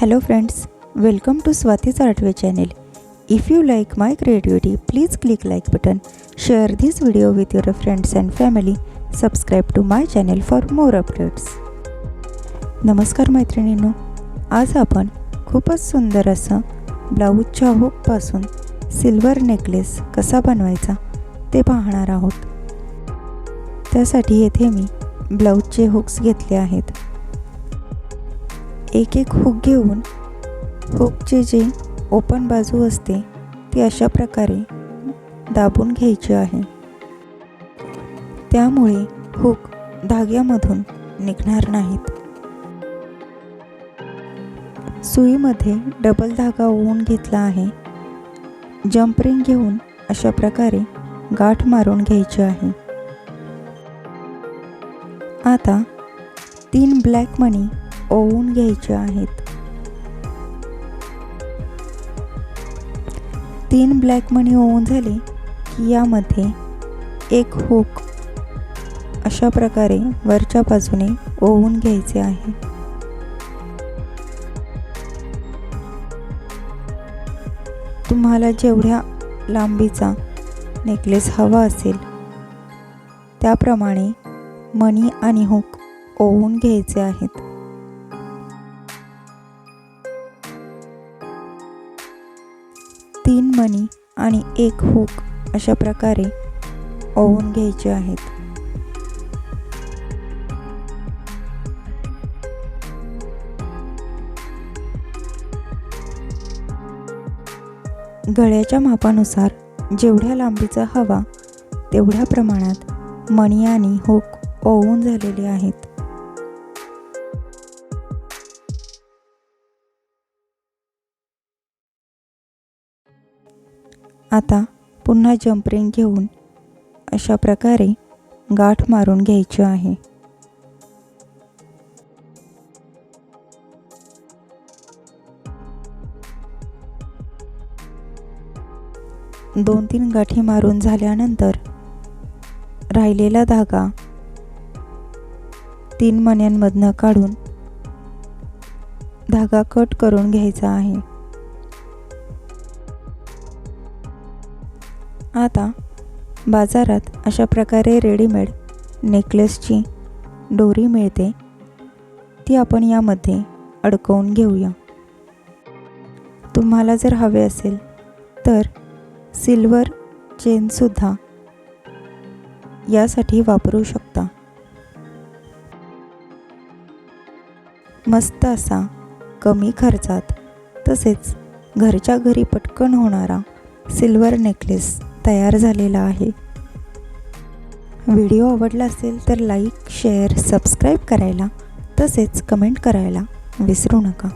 Hello friends welcome to Swati चार्टवे channel if you like my creativity please click like button share this video with your friends and family subscribe to my channel for more updates नमस्कार मैत्रिणींनो आज आपण खूपच सुंदर असं ब्लाऊजच्या हुकपासून silver necklace कसा बनवायचा ते पाहणार आहोत त्यासाठी येथे मी ब्लाऊजचे हुक्स घेतले आहेत. एक एक हुक घेऊन हुकचे जे ओपन बाजू असते ती अशा प्रकारे दाबून घ्यायची आहे. त्यामुळे हुक धाग्यामधून निघणार नाहीत. सुईमध्ये डबल धागा ओवून घेतला आहे. जम्परिंग घेऊन अशा प्रकारे गाठ मारून घ्यायची आहे. आता तीन ब्लॅक मनी ओवून घ्यायचे आहेत. तीन ब्लॅक मनी ओवून झाले की यामध्ये एक हुक अशा प्रकारे वरच्या बाजूने ओवून घ्यायचे आहे. तुम्हाला जेवढ्या लांबीचा नेकलेस हवा असेल त्याप्रमाणे मणी आणि हुक ओवून घ्यायचे आहेत. तीन मणी आणि एक हुक अशा प्रकारे ओवून घ्यायचे आहेत. गळ्याच्या मापानुसार जेवढ्या लांबीचा हवा तेवढ्या प्रमाणात मणी आणि हुक ओवून झालेले आहेत. आता पुन्हा जम्परिंग घेऊन अशा प्रकारे गाठ मारून घ्यायची आहे. दोन तीन गाठी मारून झाल्यानंतर राहिलेला धागा तीन मण्यांमधनं काढून धागा कट करून घ्यायचा आहे. आता बाजारात अशा प्रकारे रेडीमेड नेकलेसची दोरी मिळते ती आपण यामध्ये अडकवून घेऊया. तुम्हाला जर हवे असेल तर सिल्वर चेनसुद्धा यासाठी वापरू शकता. मस्त असा कमी खर्चात तसेच घरच्या घरी पटकन होणारा सिल्वर नेकलेस तयार झालेला आहे. व्हिडिओ आवडला असेल तर लाईक शेअर सबस्क्राईब करायला तसेच कमेंट करायला विसरू नका.